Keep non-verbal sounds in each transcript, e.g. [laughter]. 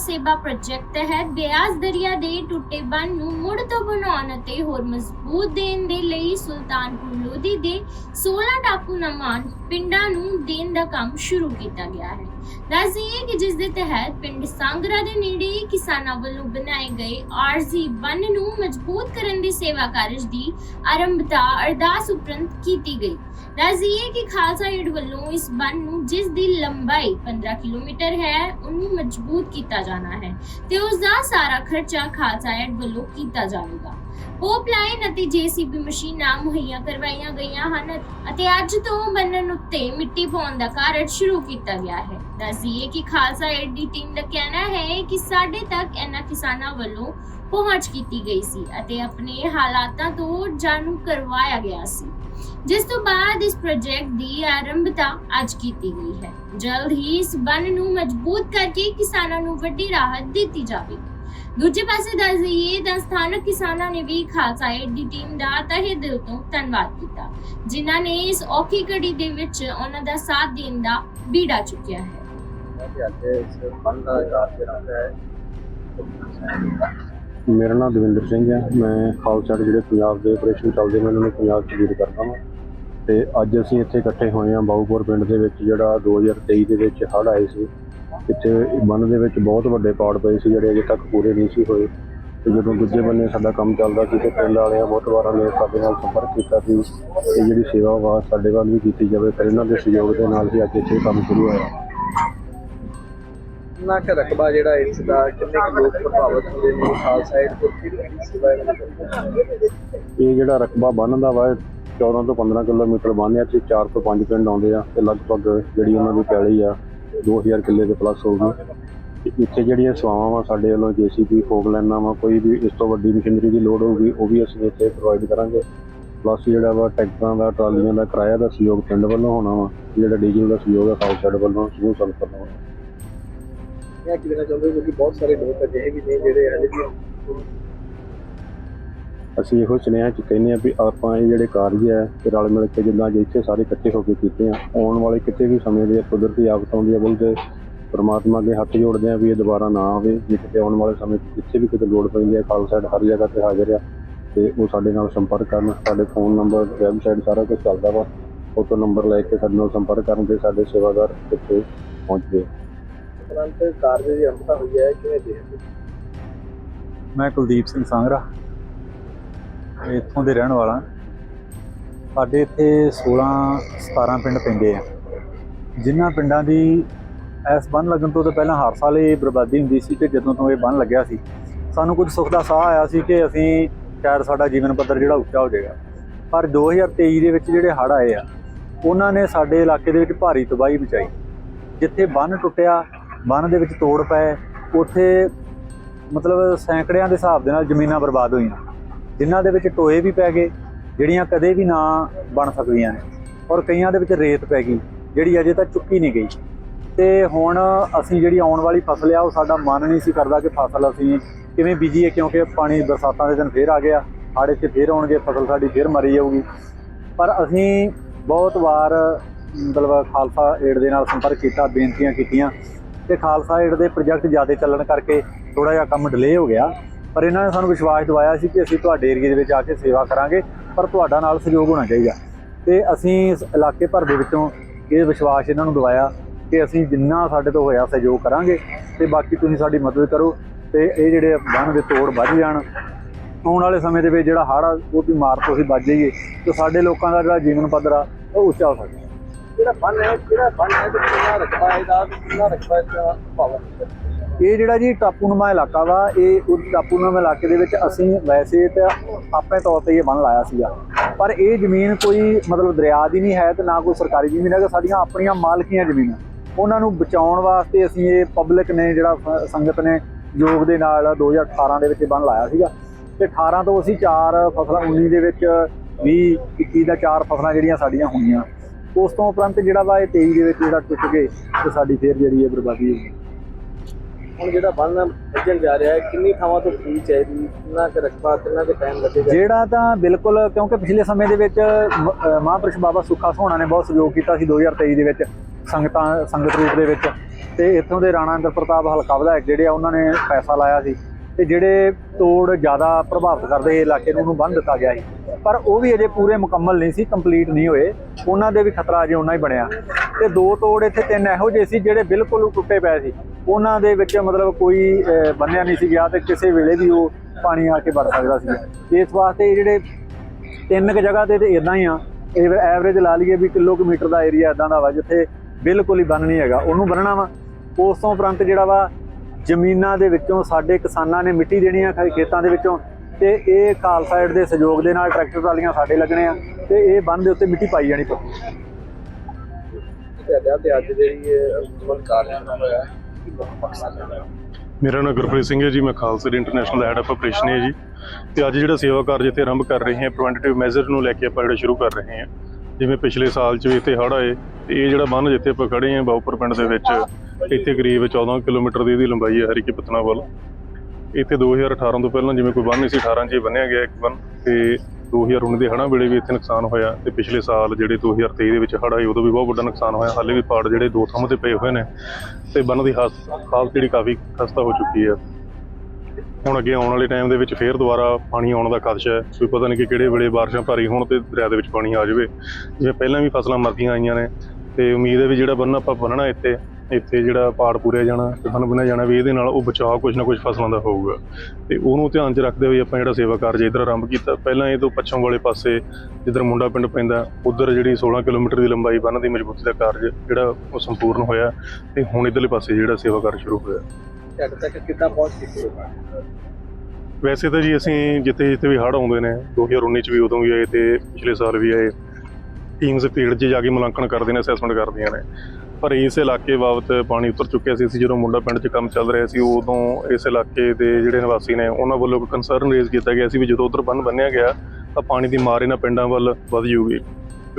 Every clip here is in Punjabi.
ਸੇਵਾ ਪ੍ਰੋਜੈਕਟ ਤਹਿਤ ਬਿਆਸ ਦਰਿਆ ਦੇ ਟੁੱਟੇ ਬੰਨ ਨੂੰ ਮੁੜ ਤੋਂ ਬਣਾਉਣ ਅਤੇ ਹੋਰ ਮਜ਼ਬੂਤ ਦੇਣ ਦੇ ਲਈ ਸੁਲਤਾਨਪੁਰ ਲੋਧੀ ਦੇ 16 ਟਾਪੂ ਨਮਾਨ ਪਿੰਡਾਂ ਨੂੰ ਦੇਣ ਦਾ ਕੰਮ ਸ਼ੁਰੂ ਕੀਤਾ ਗਿਆ ਹੈ। ਦੱਸਦੀਏ ਕਿ ਜਿਸ ਦੇ ਤਹਿਤ ਪਿੰਡ ਸੰਗਰਾ ਦੇ ਨੇੜੇ ਕਿਸਾਨਾਂ ਵੱਲੋਂ ਬਣਾਏ ਗਏ ਆਰਜ਼ੀ ਬੰਨ ਨੂੰ ਮਜ਼ਬੂਤ ਕਰਨ ਦੀ ਸੇਵਾ ਕਾਰਜ ਦੀ ਆਰੰਭਤਾ ਅਰਦਾਸ ਉਪਰੰਤ ਕੀਤੀ ਗਈ। ਦੱਸਦੀਏ ਕਿ ਖਾਲਸਾ ਏਡ ਵੱਲੋਂ ਇਸ ਬੰਨ ਨੂੰ ਜਿਸ ਦੀ ਲੰਬਾਈ 15 ਕਿਲੋਮੀਟਰ ਹੈ, ਉਹਨੂੰ ਮਜ਼ਬੂਤ ਕੀਤਾ ਜਾਣਾ ਹੈ ਤੇ ਉਸ ਦਾ ਸਾਰਾ ਖਰਚਾ ਖਾਲਸਾ ਏਡ ਵੱਲੋਂ ਕੀਤਾ ਜਾਵੇਗਾ। ਪੋਪ ਲਾਈਨ ਅਤੇ ਜੀਸੀਬੀ ਮਸ਼ੀਨਾਂ ਮੁਹੱਈਆ ਕਰਵਾਈਆਂ ਗਈਆਂ ਹਨ ਅਤੇ ਅੱਜ ਤੋਂ ਬੰਨਣ ਉੱਤੇ ਮਿੱਟੀ ਪਾਉਣ ਦਾ ਕਾਰਜ ਸ਼ੁਰੂ ਕੀਤਾ ਗਿਆ ਹੈ। ਦੱਸਦੀਏ ਕਿ ਖਾਲਸਾ ਏਡ ਦੀ ਟੀਮ ਦਾ ਕਹਿਣਾ ਹੈ ਕਿ ਸਾਡੇ ਤੱਕ ਇਹਨਾਂ ਕਿਸਾਨਾਂ ਵੱਲੋਂ ਪਹੁੰਚ ਕੀਤੀ ਗਈ ਸੀ ਅਤੇ ਆਪਣੇ ਹਾਲਾਤਾਂ ਤੋਂ ਜਾਣੂ ਕਰਵਾਇਆ ਗਿਆ ਸੀ। ਜਿਸ ਤੋਂ ਬਾਅਦ ਇਸ ਪ੍ਰੋਜੈਕਟ ਦੀ ਆਰੰਭਤਾ ਅੱਜ ਕੀਤੀ ਗਈ ਹੈ। ਜਲਦ ਹੀ ਇਸ ਬੰਨ ਨੂੰ ਮਜ਼ਬੂਤ ਕਰਕੇ ਕਿਸਾਨਾਂ ਨੂੰ ਵੱਡੀ ਰਾਹਤ ਦਿੱਤੀ ਜਾਵੇਗੀ। ਦੂਜੇ ਪਾਸੇ ਦੱਸ ਦਈਏ ਤਾਂ ਸਥਾਨਕ ਕਿਸਾਨਾਂ ਨੇ ਵੀ ਖਾਲਸਾ ਏਡ ਦੀ ਟੀਮ ਦਾ ਤਹਿ ਦਿਲ ਤੋਂ ਧੰਨਵਾਦ ਕੀਤਾ, ਜਿਨ੍ਹਾਂ ਨੇ ਇਸ ਔਖੀ ਘੜੀ ਦੇ ਵਿੱਚ ਉਹਨਾਂ ਦਾ ਸਾਥ ਦੇਣ ਦਾ ਬੀੜਾ ਚੁੱਕਿਆ ਹੈ। ਮੇਰਾ ਨਾਮ ਦਵਿੰਦਰ ਸਿੰਘ ਹੈ, ਮੈਂ ਖਾਲਸਾ ਜਿਹੜੇ ਪੰਜਾਬ ਦੇ ਆਪਰੇਸ਼ਨ ਚੱਲਦੇ ਨੇ, ਉਹਨਾਂ ਨੂੰ ਪੰਜਾਬ 'ਚ ਲੀਡ ਕਰਦਾ ਹਾਂ ਤੇ ਅੱਜ ਅਸੀਂ ਇੱਥੇ ਇਕੱਠੇ ਹੋਏ ਹਾਂ ਬਾਊਪੁਰ ਪਿੰਡ ਦੇ ਵਿੱਚ, ਜਿਹੜਾ 2023 ਦੇ ਵਿੱਚ ਹੜ੍ਹ ਆਏ ਸੀ। ਇੱਥੇ ਬੰਨ ਦੇ ਵਿੱਚ ਬਹੁਤ ਵੱਡੇ ਪਾੜ ਪਏ ਸੀ ਜਿਹੜੇ ਅਜੇ ਤੱਕ ਪੂਰੇ ਨਹੀਂ ਸੀ ਹੋਏ। ਤੇ ਜਦੋਂ ਦੂਜੇ ਬੰਨੇ ਸਾਡਾ ਕੰਮ ਚੱਲਦਾ ਸੀ ਤੇ ਪਿੰਡ ਵਾਲਿਆਂ ਬਹੁਤ ਵਾਰਾਂ ਨੇ ਸਾਡੇ ਨਾਲ ਸੰਪਰਕ ਕੀਤਾ ਸੀ। ਤੇ ਜਿਹੜੀ ਸੇਵਾ ਵਾ ਸਾਡੇ ਵੱਲ ਵੀ ਕੀਤੀ ਜਾਵੇ ਫਿਰ ਇਹਨਾਂ ਦੇ ਸਹਿਯੋਗ ਦੇ ਨਾਲ ਹੀ ਅੱਜ ਇੱਥੇ ਕੰਮ ਸ਼ੁਰੂ ਹੋਇਆ। ਕਿੰਨਾ ਕੁ ਰਕਬਾ ਜਿਹੜਾ ਇਸ ਦਾ ਕਿੰਨੇ ਕੁ ਲੋਕ ਪ੍ਰਭਾਵਿਤ ਹੁੰਦੇ ਨੇ? ਖਾਲਸਾ ਏਡ ਤੋਂ ਨੇ? ਇਹ ਜਿਹੜਾ ਰਕਬਾ ਬੰਨ ਦਾ ਵਾ 14 ਤੋਂ 15 ਕਿਲੋਮੀਟਰ ਬੰਨ੍ਹ ਆ ਤੇ 4 ਤੋਂ 5 ਪਿੰਡ ਆਉਂਦੇ ਆ ਤੇ ਲਗਭਗ ਜਿਹੜੀ ਉਹਨਾਂ ਦੀ ਪੈਲੀ ਆ 2000 ਕਿੱਲੇ ਦੇ ਪਲੱਸ ਹੋਊਗੀ ਤੇ ਇੱਥੇ ਜਿਹੜੀਆਂ ਸੇਵਾਵਾਂ ਵਾ ਸਾਡੇ ਵੱਲੋਂ ਜੀਸੀਪੀ ਫੋਕ ਲੈਣਾ ਵਾ, ਕੋਈ ਵੀ ਇਸ ਤੋਂ ਵੱਡੀ ਮਸ਼ੀਨਰੀ ਦੀ ਲੋੜ ਹੋਊਗੀ, ਉਹ ਵੀ ਅਸੀਂ ਇੱਥੇ ਪ੍ਰੋਵਾਈਡ ਕਰਾਂਗੇ। ਪਲੱਸ ਜਿਹੜਾ ਵਾ ਟਰੈਕਟਰਾਂ ਦਾ, ਟਰਾਲੀਆਂ ਦਾ ਕਿਰਾਇਆ ਦਾ ਸਹਿਯੋਗ ਪਿੰਡ ਵੱਲੋਂ ਹੋਣਾ ਵਾ, ਜਿਹੜਾ ਡੀਜ਼ਲ ਦਾ ਸਹਿਯੋਗ ਆ ਖਾਲਸਾ ਏਡ ਵੱਲੋਂ ਸਮੂਹ ਸੰਪਰ ਵੱਲੋਂ ਇਹ ਕੀ ਦੇਣਾ ਚਾਹੁੰਦੇ ਕਿਉਂਕਿ ਬਹੁਤ ਸਾਰੇ ਲੋਕ ਅਜਿਹੇ ਵੀ ਨੇ ਜਿਹੜੇ ਹਲੇ ਵੀ ਅਸੀਂ ਇਹੋ ਸੁਨੇਹਾ ਚ ਕਹਿੰਦੇ ਆ ਵੀ ਆਪਾਂ ਇਹ ਜਿਹੜੇ ਕਾਰਜ ਹੈ ਤੇ ਰਲ ਮਿਲ ਕੇ ਜਿੱਦਾਂ ਅੱਜ ਇੱਥੇ ਸਾਰੇ ਇਕੱਠੇ ਹੋ ਕੇ ਕੀਤੇ ਆ ਆਉਣ ਵਾਲੇ ਕਿਤੇ ਵੀ ਸਮੇਂ ਦੇ ਕੁਦਰਤੀ ਆਫਤ ਆਉਂਦੀ ਹੈ ਬੋਲਦੇ ਪਰਮਾਤਮਾ ਅੱਗੇ ਹੱਥ ਜੋੜਦੇ ਆ ਵੀ ਇਹ ਦੁਬਾਰਾ ਨਾ ਆਵੇ ਜੇ ਕਿਤੇ ਆਉਣ ਵਾਲੇ ਸਮੇਂ ਜਿੱਥੇ ਵੀ ਕਿਤੇ ਲੋੜ ਪੈਂਦੀ ਹੈ ਖਾਲਸਾ ਏਡ ਹਰ ਜਗ੍ਹਾ ਤੇ ਹਾਜ਼ਰ ਆ ਤੇ ਉਹ ਸਾਡੇ ਨਾਲ ਸੰਪਰਕ ਕਰਨ ਸਾਡੇ ਫੋਨ ਨੰਬਰ ਵੈਬਸਾਈਟ ਸਾਰਾ ਕੁਝ ਚੱਲਦਾ ਵਾ ਉਹ ਤੋਂ ਨੰਬਰ ਲੈ ਕੇ ਸਾਡੇ ਨਾਲ ਸੰਪਰਕ ਕਰਨ ਤੇ ਸਾਡੇ ਸੇਵਾਦਾਰ ਇੱਥੇ ਪਹੁੰਚਦੇ ਆ ਤੁਰੰਤ ਕਾਰਜ ਦੀ ਅੰਮਤਾ ਹੋਈ ਹੈ ਕਿਵੇਂ ਦੇਖਦੇ? ਮੈਂ ਕੁਲਦੀਪ ਸਿੰਘ ਸੰਗਰਾ ਇੱਥੋਂ ਦੇ ਰਹਿਣ ਵਾਲਾ। ਸਾਡੇ ਇੱਥੇ 16 17 ਪਿੰਡ ਪੈਂਦੇ ਆ। ਜਿਨ੍ਹਾਂ ਪਿੰਡਾਂ ਦੀ ਇਸ ਬੰਨ ਲੱਗਣ ਤੋਂ ਤਾਂ ਪਹਿਲਾਂ ਹਰ ਸਾਲ ਇਹ ਬਰਬਾਦੀ ਹੁੰਦੀ ਸੀ ਤੇ ਜਦੋਂ ਤੋਂ ਇਹ ਬੰਨ ਲੱਗਿਆ ਸੀ, ਸਾਨੂੰ ਕੁਝ ਸੁੱਖ ਦਾ ਸਾਹ ਆਇਆ ਸੀ ਕਿ ਅਸੀਂ ਸ਼ਾਇਦ ਸਾਡਾ ਜੀਵਨ ਪੱਧਰ ਜਿਹੜਾ ਉੱਚਾ ਹੋ ਜਾਏਗਾ। ਪਰ 2023 ਦੇ ਵਿੱਚ ਜਿਹੜੇ ਹੜ੍ਹ ਆਏ ਆ, ਉਹਨਾਂ ਨੇ ਸਾਡੇ ਇਲਾਕੇ ਦੇ ਵਿੱਚ ਭਾਰੀ ਤਬਾਹੀ ਮਚਾਈ। ਜਿੱਥੇ ਬੰਨ ਟੁੱਟਿਆ, ਬੰਨ ਦੇ ਵਿੱਚ ਤੋੜ ਪਏ, ਉੱਥੇ ਮਤਲਬ ਸੈਂਕੜਿਆਂ ਦੇ ਹਿਸਾਬ ਦੇ ਨਾਲ ਜ਼ਮੀਨਾਂ ਬਰਬਾਦ ਹੋਈਆਂ। ਜਿਨ੍ਹਾਂ ਦੇ ਵਿੱਚ ਟੋਏ ਵੀ ਪੈ ਗਏ, ਜਿਹੜੀਆਂ ਕਦੇ ਵੀ ਨਾ ਬਣ ਸਕਦੀਆਂ ਨੇ। ਔਰ ਕਈਆਂ ਦੇ ਵਿੱਚ ਰੇਤ ਪੈ ਗਈ, ਜਿਹੜੀ ਅਜੇ ਤੱਕ ਚੁੱਕੀ ਨਹੀਂ ਗਈ। ਤੇ ਹੁਣ ਅਸੀਂ ਜਿਹੜੀ ਆਉਣ ਵਾਲੀ ਫਸਲ ਆ, ਉਹ ਸਾਡਾ ਮਨ ਨਹੀਂ ਸੀ ਕਰਦਾ ਕਿ ਫਸਲ ਅਸੀਂ ਕਿਵੇਂ ਬੀਜੀਏ, ਕਿਉਂਕਿ ਪਾਣੀ ਬਰਸਾਤਾਂ ਦੇ ਦਿਨ ਫੇਰ ਆ ਗਿਆ। ਹਾੜੇ 'ਚ ਫੇਰ ਆਉਣਗੇ, ਫਸਲ ਸਾਡੀ ਫੇਰ ਮਰੀ ਜਾਊਗੀ। ਪਰ ਅਸੀਂ ਬਹੁਤ ਵਾਰ ਮਤਲਬ ਖਾਲਸਾ ਏਡ ਦੇ ਨਾਲ ਸੰਪਰਕ ਕੀਤਾ, ਬੇਨਤੀਆਂ ਕੀਤੀਆਂ। ਤੇ ਖਾਲਸਾ ਏਡ ਦੇ ਪ੍ਰੋਜੈਕਟ ਜ਼ਿਆਦਾ ਚੱਲਣ ਕਰਕੇ ਥੋੜਾ ਜਿਹਾ ਕੰਮ ਡਿਲੇ ਹੋ ਗਿਆ। ਪਰ ਇਹਨਾਂ ਨੇ ਸਾਨੂੰ ਵਿਸ਼ਵਾਸ ਦਿਵਾਇਆ ਸੀ ਕਿ ਅਸੀਂ ਤੁਹਾਡੇ ਏਰੀਏ ਦੇ ਵਿੱਚ ਆ ਕੇ ਸੇਵਾ ਕਰਾਂਗੇ, ਪਰ ਤੁਹਾਡਾ ਨਾਲ ਸਹਿਯੋਗ ਹੋਣਾ ਚਾਹੀਦਾ। ਤੇ ਅਸੀਂ ਇਸ ਇਲਾਕੇ ਭਰ ਦੇ ਵਿੱਚੋਂ ਇਹ ਵਿਸ਼ਵਾਸ ਇਹਨਾਂ ਨੂੰ ਦਿਵਾਇਆ ਕਿ ਅਸੀਂ ਜਿੰਨਾ ਸਾਡੇ ਤੋਂ ਹੋਇਆ ਸਹਿਯੋਗ ਕਰਾਂਗੇ ਤੇ ਬਾਕੀ ਤੁਸੀਂ ਸਾਡੀ ਮਦਦ ਕਰੋ ਤੇ ਇਹ ਜਿਹੜੇ ਬੰਨ ਦੇ ਤੋੜ ਵੱਧ ਜਾਣ, ਆਉਣ ਵਾਲੇ ਸਮੇਂ ਦੇ ਵਿੱਚ ਜਿਹੜਾ ਹੜ੍ਹ ਆ ਉਹ ਵੀ ਮਾਰ ਤੋਂ ਅਸੀਂ ਬਚ ਜਾਈਏ, ਤੇ ਸਾਡੇ ਲੋਕਾਂ ਦਾ ਜਿਹੜਾ ਜੀਵਨ ਪੱਧਰ ਆ, ਉਹ ਉੱਚਾ ਹੋ ਸਕੇ ਜਿਹੜਾ ਬੰਨ ਹੈ, ਜਿਹੜਾ ਬੰਨ ਹੈ ਤੇ ਕਿੰਨਾ ਰਕਬਾ ਇਹਦਾ, ਕਿੰਨਾ ਰਕਬਾ ਇਹਦਾ ਪ੍ਰਭਾਵਿਤ ਹੈ? ਇਹ ਜਿਹੜਾ ਜੀ ਟਾਪੂਨਮਾ ਇਲਾਕਾ ਵਾ, ਇਹ ਉਹ ਟਾਪੂਨੁਮਾ ਇਲਾਕੇ ਦੇ ਵਿੱਚ ਅਸੀਂ ਵੈਸੇ ਤਾਂ ਆਪਣੇ ਤੌਰ ਤੇ ਇਹ ਬੰਨ ਲਾਇਆ ਸੀਗਾ। ਪਰ ਇਹ ਜ਼ਮੀਨ ਕੋਈ ਮਤਲਬ ਦਰਿਆ ਦੀ ਨਹੀਂ ਹੈ ਤੇ ਨਾ ਕੋਈ ਸਰਕਾਰੀ ਜ਼ਮੀਨ ਹੈ ਕਿ ਸਾਡੀਆਂ ਆਪਣੀਆਂ ਮਾਲਕੀਆਂ ਜ਼ਮੀਨਾਂ, ਉਹਨਾਂ ਨੂੰ ਬਚਾਉਣ ਵਾਸਤੇ ਅਸੀਂ ਇਹ ਪਬਲਿਕ ਨੇ ਜਿਹੜਾ ਸ- ਸੰਗਤ ਨੇ ਯੋਗ ਦੇ ਨਾਲ 2018 ਦੇ ਵਿੱਚ ਇਹ ਬੰਨ ਲਾਇਆ ਸੀਗਾ। ਤੇ 18 ਤੋਂ ਅਸੀਂ ਚਾਰ ਫਸਲਾਂ 19 ਦੇ ਵਿੱਚ 20 21 ਦਾ ਚਾਰ ਫਸਲਾਂ ਜਿਹੜੀਆਂ ਸਾਡੀਆਂ ਹੋਈਆਂ। ਉਸ ਤੋਂ ਉਪਰੰਤ ਜਿਹੜਾ ਵਾ ਇਹ 23 ਦੇ ਵਿੱਚ ਜਿਹੜਾ ਟੁੱਟ ਗਏ ਤੇ ਸਾਡੀ ਫੇਰ ਜਿਹੜੀ ਇਹ ਬਰਬਾਦੀ ਹੋ ਗਈ ਹੁਣ ਜਿਹੜਾ ਬੰਨ ਵੱਜਣ ਜਾ ਰਿਹਾ ਹੈ, ਕਿੰਨੀ ਥਾਵਾਂ ਤੋਂ ਫੀ ਚਾਹੀਦੀ, ਕਿੰਨਾ ਕੁ ਰਕਬਾ, ਕਿੰਨਾ ਕੁ ਟਾਈਮ ਲੱਗੇਗਾ? ਜਿਹੜਾ ਤਾਂ ਬਿਲਕੁਲ, ਕਿਉਂਕਿ ਪਿਛਲੇ ਸਮੇਂ ਦੇ ਵਿੱਚ ਮਹਾਂਪੁਰਸ਼ ਬਾਬਾ ਸੁੱਖਾ ਸੋਹਣਾ ਨੇ ਬਹੁਤ ਸਹਿਯੋਗ ਕੀਤਾ ਸੀ 2023 ਦੇ ਵਿੱਚ, ਸੰਗਤਾਂ, ਸੰਗਤ ਰੂਪ ਦੇ ਵਿੱਚ। ਤੇ ਇੱਥੋਂ ਦੇ ਰਾਣਾ ਇੰਦਰ ਪ੍ਰਤਾਪ ਹਲਕਾ ਵਿਧਾਇਕ ਜਿਹੜੇ ਆ, ਉਹਨਾਂ ਨੇ ਪੈਸਾ ਲਾਇਆ ਸੀ। ਤੇ ਜਿਹੜੇ ਤੋੜ ਜ਼ਿਆਦਾ ਪ੍ਰਭਾਵਿਤ ਕਰਦੇ ਇਲਾਕੇ ਨੂੰ, ਉਹਨੂੰ ਬੰਦ ਦਿੱਤਾ ਗਿਆ ਸੀ। ਪਰ ਉਹ ਵੀ ਅਜੇ ਪੂਰੇ ਮੁਕੰਮਲ ਨਹੀਂ ਸੀ ਕੰਪਲੀਟ ਨਹੀਂ ਹੋਏ। ਉਹਨਾਂ ਦੇ ਵੀ ਖਤਰਾ ਅਜੇ ਉਹਨਾਂ ਹੀ ਬਣਿਆ। ਤੇ ਦੋ ਤੋੜ ਇੱਥੇ ਤਿੰਨ ਇਹੋ ਜਿਹੇ ਸੀ, ਜਿਹੜੇ ਬਿਲਕੁਲ ਟੁੱਟੇ ਪਏ ਸੀ। ਉਹਨਾਂ ਦੇ ਵਿੱਚ ਮਤਲਬ ਕੋਈ ਬੰਨਿਆ ਨਹੀਂ ਸੀ ਗਿਆ ਤੇ ਕਿਸੇ ਵੇਲੇ ਵੀ ਉਹ ਪਾਣੀ ਆ ਕੇ ਵੜ ਸਕਦਾ ਸੀ ਇਸ ਵਾਸਤੇ ਜਿਹੜੇ ਤਿੰਨ ਕੁ ਜਗ੍ਹਾ ਤੇ ਤੇ ਇਦਾਂ ਹੀ ਆ, ਇਹ ਐਵਰੇਜ ਲਾ ਲਈਏ ਵੀ ਕਿਲੋਮੀਟਰ ਦਾ ਏਰੀਆ ਇਦਾਂ ਦਾ ਵਾ, ਜਿੱਥੇ ਬਿਲਕੁਲ ਹੀ ਬੰਨ ਨਹੀਂ ਹੈਗਾ। ਉਹਨੂੰ ਬੰਨਣਾ ਵਾ। ਉਸ ਤੋਂ ਉਪਰੰਤ ਜਿਹੜਾ ਵਾ, ਜ਼ਮੀਨਾਂ ਦੇ ਵਿੱਚੋਂ ਸਾਡੇ ਕਿਸਾਨਾਂ ਨੇ ਮਿੱਟੀ ਦੇਣੀ ਆ ਖੇਤਾਂ ਦੇ ਵਿੱਚੋਂ ਤੇ ਇਹ ਖਾਲਸਾ ਏਡ ਦੇ ਸਹਿਯੋਗ ਦੇ ਨਾਲ ਟਰੈਕਟਰ ਟਰਾਲੀਆਂ ਸਾਡੇ ਲੱਗਣੇ ਆ ਤੇ ਇਹ ਬੰਨ ਦੇ ਉੱਤੇ ਮਿੱਟੀ ਪਾਈ ਜਾਣੀ ਪਊ। ਤੇ ਅੱਜ ਜਿਹੜੀ ਇਹ ਅਮਲ ਕਾਰਜ ਹੋਇਆ ਮੇਰਾ ਨਾਮ ਗੁਰਪ੍ਰੀਤ ਸਿੰਘ ਹੈ ਜੀ, ਮੈਂ Khalsa international head of operation ਹੈ ਜੀ। ਤੇ ਅੱਜ ਜਿਹੜਾ ਸੇਵਾ ਕਾਰਜ ਇੱਥੇ ਆਰੰਭ ਕਰ ਰਹੇ ਹਾਂ ਪ੍ਰੀਵੈਂਟਿਵ ਮੈਜ਼ਰ ਨੂੰ ਲੈ ਕੇ ਆਪਾਂ ਜਿਹੜਾ ਸ਼ੁਰੂ ਕਰ ਰਹੇ ਹਾਂ। ਜਿਵੇਂ ਪਿਛਲੇ ਸਾਲ 'ਚ ਵੀ ਇੱਥੇ ਹੜ੍ਹ ਆਏ, ਤੇ ਇਹ ਜਿਹੜਾ ਬੰਨ ਜਿੱਥੇ ਆਪਾਂ ਖੜੇ ਹਾਂ ਬਾਉਪਰ ਪਿੰਡ ਦੇ ਵਿੱਚ, ਇੱਥੇ ਕਰੀਬ 14 ਕਿਲੋਮੀਟਰ ਦੀ ਇਹਦੀ ਲੰਬਾਈ ਹੈ ਹਰੀਕੇ ਪਤਨਾ ਵੱਲ। ਇੱਥੇ 2018 ਤੋਂ ਪਹਿਲਾਂ ਜਿਵੇਂ ਕੋਈ ਬੰਨ ਨਹੀਂ ਸੀ 18 'ਚ ਹੀ ਬੰਨਿਆ ਗਿਆ ਇੱਕ ਬੰਨ, ਤੇ 2019 ਦੇ ਹੜ੍ਹਾਂ ਵੇਲੇ ਵੀ ਇੱਥੇ ਨੁਕਸਾਨ ਹੋਇਆ ਤੇ ਪਿਛਲੇ ਸਾਲ ਜਿਹੜੇ 2023 ਦੇ ਵਿੱਚ ਹੜ੍ਹ ਆਏ, ਉਦੋਂ ਵੀ ਬਹੁਤ ਵੱਡਾ ਨੁਕਸਾਨ ਹੋਇਆ। ਹਾਲੇ ਵੀ ਪਾੜ ਜਿਹੜੇ ਦੋ ਥਾਵਾਂ ਤੇ ਪਏ ਹੋਏ ਨੇ ਤੇ ਬੰਨ ਦੀ ਹਾਸ- ਹਾਲਤ ਜਿਹੜੀ ਕਾਫੀ ਖਸਤਾ ਹੋ ਚੁੱਕੀ ਹੈ। ਹੁਣ ਅੱਗੇ ਆਉਣ ਵਾਲੇ ਟਾਈਮ ਦੇ ਵਿੱਚ ਫੇਰ ਦੁਬਾਰਾ ਪਾਣੀ ਆਉਣ ਦਾ ਖਦਸ਼ਾ ਹੈ। ਕੋਈ ਪਤਾ ਨਹੀਂ ਕਿ ਕਿਹੜੇ ਵੇਲੇ ਬਾਰਿਸ਼ਾਂ ਭਾਰੀ ਹੋਣ ਤੇ ਦਰਿਆ ਦੇ ਵਿੱਚ ਪਾਣੀ ਆ ਜਾਵੇ। ਜਿਵੇਂ ਪਹਿਲਾਂ ਵੀ ਫਸਲਾਂ ਮਰਦੀਆਂ ਆਈਆਂ ਨੇ ਤੇ ਉਮੀਦ ਹੈ ਵੀ ਜਿਹੜਾ ਬੰਨ ਆਪਾਂ ਬੰਨਣਾ ਇੱਥੇ ਇੱਥੇ ਜਿਹੜਾ ਪਾੜ ਪੂਰਿਆ ਜਾਣਾ ਤੇ ਬੰਨ ਬੰਨਿਆ ਜਾਣਾ ਵੀ ਇਹਦੇ ਨਾਲ ਉਹ ਬਚਾਅ ਕੁਝ ਨਾ ਕੁਝ ਫਸਲਾਂ ਦਾ ਹੋਊਗਾ। ਤੇ ਉਹਨੂੰ ਧਿਆਨ 'ਚ ਰੱਖਦੇ ਹੋਏ ਆਪਾਂ ਜਿਹੜਾ ਸੇਵਾ ਕਾਰਜ ਇੱਧਰ ਆਰੰਭ ਕੀਤਾ। ਪਹਿਲਾਂ ਇਹ ਤੋਂ ਪੱਛਮ ਵਾਲੇ ਪਾਸੇ ਜਿੱਧਰ ਮੁੰਡਾ ਪਿੰਡ ਪੈਂਦਾ ਉਧਰ ਜਿਹੜੀ 16 ਕਿਲੋਮੀਟਰ ਦੀ ਲੰਬਾਈ ਬੰਨ ਦੀ ਮਜ਼ਬੂਤੀ ਦਾ ਕਾਰਜ ਜਿਹੜਾ ਉਹ ਸੰਪੂਰਨ ਹੋਇਆ ਤੇ ਹੁਣ ਇਧਰਲੇ ਪਾਸੇ ਜਿਹੜਾ ਸੇਵਾ ਕਾਰਜ ਸ਼ੁਰੂ ਹੋਇਆ। ਤੱਕ ਪਹੁੰਚ ਕੀਤੀ ਵੈਸੇ ਤਾਂ ਜੀ ਅਸੀਂ ਜਿੱਥੇ ਜਿੱਥੇ ਵੀ ਹੜ੍ਹ ਆਉਂਦੇ ਨੇ 2019 ਚ ਵੀ ਉਦੋਂ ਵੀ ਆਏ ਤੇ ਪਿਛਲੇ ਸਾਲ ਵੀ ਆਏ। ਟੀਮਸ ਫੀਲਡ 'ਚ ਜਾ ਕੇ ਮੁਲਾਂਕਣ ਕਰਦੇ ਨੇ ਅਸੈਸਮੈਂਟ ਕਰਦੀਆਂ ਨੇ। ਪਰ ਇਸ ਇਲਾਕੇ ਬਾਬਤ ਪਾਣੀ ਉਤਰ ਚੁੱਕਿਆ ਸੀ। ਅਸੀਂ ਜਦੋਂ ਮੁੰਡਾ ਪਿੰਡ 'ਚ ਕੰਮ ਚੱਲ ਰਿਹਾ ਸੀ, ਉਦੋਂ ਇਸ ਇਲਾਕੇ ਦੇ ਜਿਹੜੇ ਨਿਵਾਸੀ ਨੇ, ਉਹਨਾਂ ਵੱਲੋਂ ਕੰਸਰਨ ਰੇਜ਼ ਕੀਤਾ ਗਿਆ ਸੀ ਵੀ ਜਦੋਂ ਉਧਰ ਬੰਨ ਬੰਨਿਆ ਗਿਆ, ਤਾਂ ਪਾਣੀ ਦੀ ਮਾਰ ਇਹਨਾਂ ਪਿੰਡਾਂ ਵੱਲ ਵੱਧ ਜੂਗੀ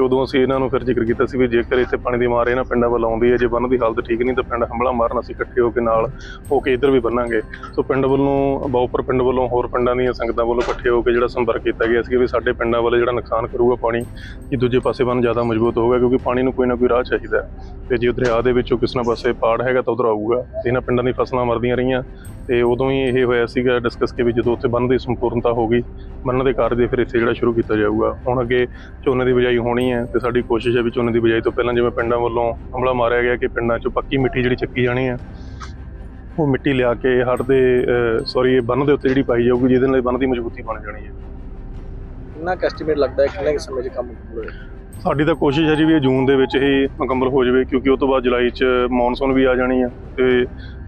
ਤੇ ਉਦੋਂ ਅਸੀਂ ਇਹਨਾਂ ਨੂੰ ਫਿਰ ਜ਼ਿਕਰ ਕੀਤਾ ਸੀ ਵੀ ਜੇਕਰ ਇੱਥੇ ਪਾਣੀ ਦੀ ਮਾਰ ਇਹਨਾਂ ਪਿੰਡਾਂ ਵੱਲ ਆਉਂਦੀ ਹੈ, ਜੇ ਬੰਨ ਦੀ ਹਾਲਤ ਠੀਕ ਨਹੀਂ ਤਾਂ ਪਿੰਡ ਹਮਲਾ ਮਾਰਨ ਅਸੀਂ ਇਕੱਠੇ ਹੋ ਕੇ ਨਾਲ ਹੋ ਕੇ ਇੱਧਰ ਵੀ ਬੰਨਾਂਗੇ। ਸੋ ਪਿੰਡ ਵੱਲੋਂ, ਬਾਉਪਰ ਪਿੰਡ ਵੱਲੋਂ, ਹੋਰ ਪਿੰਡਾਂ ਦੀਆਂ ਸੰਗਤਾਂ ਵੱਲੋਂ ਇਕੱਠੇ ਹੋ ਕੇ ਜਿਹੜਾ ਸੰਪਰਕ ਕੀਤਾ ਗਿਆ ਸੀ ਵੀ ਸਾਡੇ ਪਿੰਡਾਂ ਵੱਲ ਜਿਹੜਾ ਨੁਕਸਾਨ ਕਰੂਗਾ ਪਾਣੀ, ਇਹ ਦੂਜੇ ਪਾਸੇ ਬੰਨ ਜ਼ਿਆਦਾ ਮਜ਼ਬੂਤ ਹੋਊਗਾ ਕਿਉਂਕਿ ਪਾਣੀ ਨੂੰ ਕੋਈ ਨਾ ਕੋਈ ਰਾਹ ਚਾਹੀਦਾ ਹੈ। ਤੇ ਜੇ ਦਰਿਆ ਦੇ ਵਿੱਚੋਂ ਕਿਸੇ ਨਾ ਪਾਸੇ ਪਾੜ ਹੈਗਾ ਤਾਂ ਉਧਰ ਆਊਗਾ। ਤੇ ਇਹਨਾਂ ਪਿੰਡਾਂ ਦੀ ਫਸਲਾਂ ਮਰਦੀਆਂ ਰਹੀਆਂ। ਤੇ ਉਦੋਂ ਹੀ ਇਹ ਹੋਇਆ ਸੀਗਾ ਡਿਸਕਸ ਕੇ ਵੀ ਜਦੋਂ ਉੱਥੇ ਬੰਨ ਦੀ ਸੰਪੂਰਨਤਾ ਹੋ ਗਈ, ਬੰਨ ਦੇ ਕਾਰਜ ਫਿਰ ਇੱਥੇ ਜਿਹੜਾ ਸ਼ੁਰੂ ਕੀਤਾ ਜਾਊਗਾ। ਹੁਣ ਅੱਗੇ ਝੋਨੇ ਦੀ ਬਿਜਾਈ ਹੋਣੀ ਹੈ ਤੇ ਸਾਡੀ ਕੋਸ਼ਿਸ਼ ਹੈ ਵੀ ਝੋਨੇ ਦੀ ਬਿਜਾਈ ਤੋਂ ਪਹਿਲਾਂ ਜਿਵੇਂ ਪਿੰਡਾਂ ਵੱਲੋਂ ਹਮਲਾ ਮਾਰਿਆ ਗਿਆ ਕਿ ਪਿੰਡਾਂ 'ਚੋਂ ਪੱਕੀ ਮਿੱਟੀ ਜਿਹੜੀ ਚੱਕੀ ਜਾਣੀ ਹੈ ਉਹ ਮਿੱਟੀ ਲਿਆ ਕੇ ਹੜ ਦੇ ਸੌਰੀ ਇਹ ਬੰਨ ਦੇ ਉੱਤੇ ਜਿਹੜੀ ਪਾਈ ਜਾਊਗੀ ਜਿਹਦੇ ਨਾਲ ਬੰਨ ਦੀ ਮਜ਼ਬੂਤੀ ਬਣ ਜਾਣੀ ਹੈ। ਕਿੰਨਾ ਕੁ ਐਸਟੀਮੇਟ ਲੱਗਦਾ ਹੈ ਕਿੰਨੇ ਕੁ ਸਮੇਂ 'ਚ ਕੰਮ ਹੋਵੇਗਾ ਸਾਡੀ ਤਾਂ ਕੋਸ਼ਿਸ਼ ਹੈ ਜੀ ਵੀ ਇਹ ਜੂਨ ਦੇ ਵਿੱਚ ਹੀ ਮੁਕੰਮਲ ਹੋ ਜਾਵੇ ਕਿਉਂਕਿ ਉਹ ਤੋਂ ਬਾਅਦ ਜੁਲਾਈ 'ਚ ਮੌਨਸੂਨ ਵੀ ਆ ਜਾਣੀ ਹੈ ਤੇ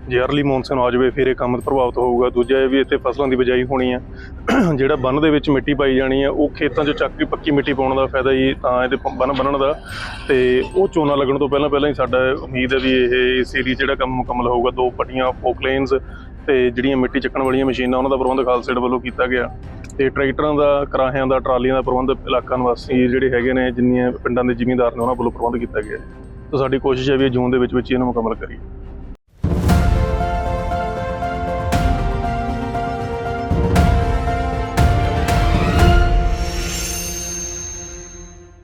ਜੇ ਅਰਲੀ ਮੌਨਸੂਨ ਆ ਜਾਵੇ, ਫਿਰ ਇਹ ਕੰਮ ਪ੍ਰਭਾਵਿਤ ਹੋਊਗਾ। ਦੂਜਾ ਇਹ ਵੀ ਇੱਥੇ ਫਸਲਾਂ ਦੀ ਬਿਜਾਈ ਹੋਣੀ ਹੈ [clears throat] ਜਿਹੜਾ ਬੰਨ ਦੇ ਵਿੱਚ ਮਿੱਟੀ ਪਾਈ ਜਾਣੀ ਹੈ ਉਹ ਖੇਤਾਂ 'ਚੋਂ ਚੱਕ ਕੇ ਪੱਕੀ ਮਿੱਟੀ ਪਾਉਣ ਦਾ ਫਾਇਦਾ ਜੀ ਤਾਂ ਇਹਦੇ ਬੰਨ ਬੰਨਣ ਦਾ। ਤੇ ਉਹ ਝੋਨਾ ਲੱਗਣ ਤੋਂ ਪਹਿਲਾਂ ਪਹਿਲਾਂ ਹੀ ਸਾਡਾ ਉਮੀਦ ਹੈ ਵੀ ਇਹ ਇਸ ਏਰੀਏ ਜਿਹੜਾ ਕੰਮ ਮੁਕੰਮਲ ਹੋਊਗਾ, ਦੋ ਪੱਟੀਆਂ ਪੋਕਲੇਨਸ ਤੇ ਜਿਹੜੀਆਂ ਮਿੱਟੀ ਚੱਕਣ ਵਾਲੀਆਂ ਮਸ਼ੀਨਾਂ, ਉਹਨਾਂ ਦਾ ਪ੍ਰਬੰਧ ਖਾਲਸੇਡ ਵੱਲੋਂ ਕੀਤਾ ਗਿਆ। ਤੇ ਟਰੈਕਟਰਾਂ ਦਾ, ਕਰਾਹਿਆਂ ਦਾ, ਟਰਾਲੀਆਂ ਦਾ ਪ੍ਰਬੰਧ ਇਲਾਕਾ ਨਿਵਾਸੀ ਜਿਹੜੇ ਹੈਗੇ ਨੇ, ਜਿੰਨੀਆਂ ਪਿੰਡਾਂ ਦੇ ਜ਼ਿਮੀਂਦਾਰ ਨੇ, ਉਹਨਾਂ ਵੱਲੋਂ ਪ੍ਰਬੰਧ ਕੀਤਾ ਗਿਆ। ਤਾਂ ਸਾਡੀ ਕੋਸ਼ਿਸ਼ ਹੈ ਵੀ ਇਹ ਜੂਨ ਦੇ ਵਿੱਚ ਵਿੱਚ ਹੀ ਇਹਨੂੰ ਮੁਕੰਮਲ ਕਰੀਏ।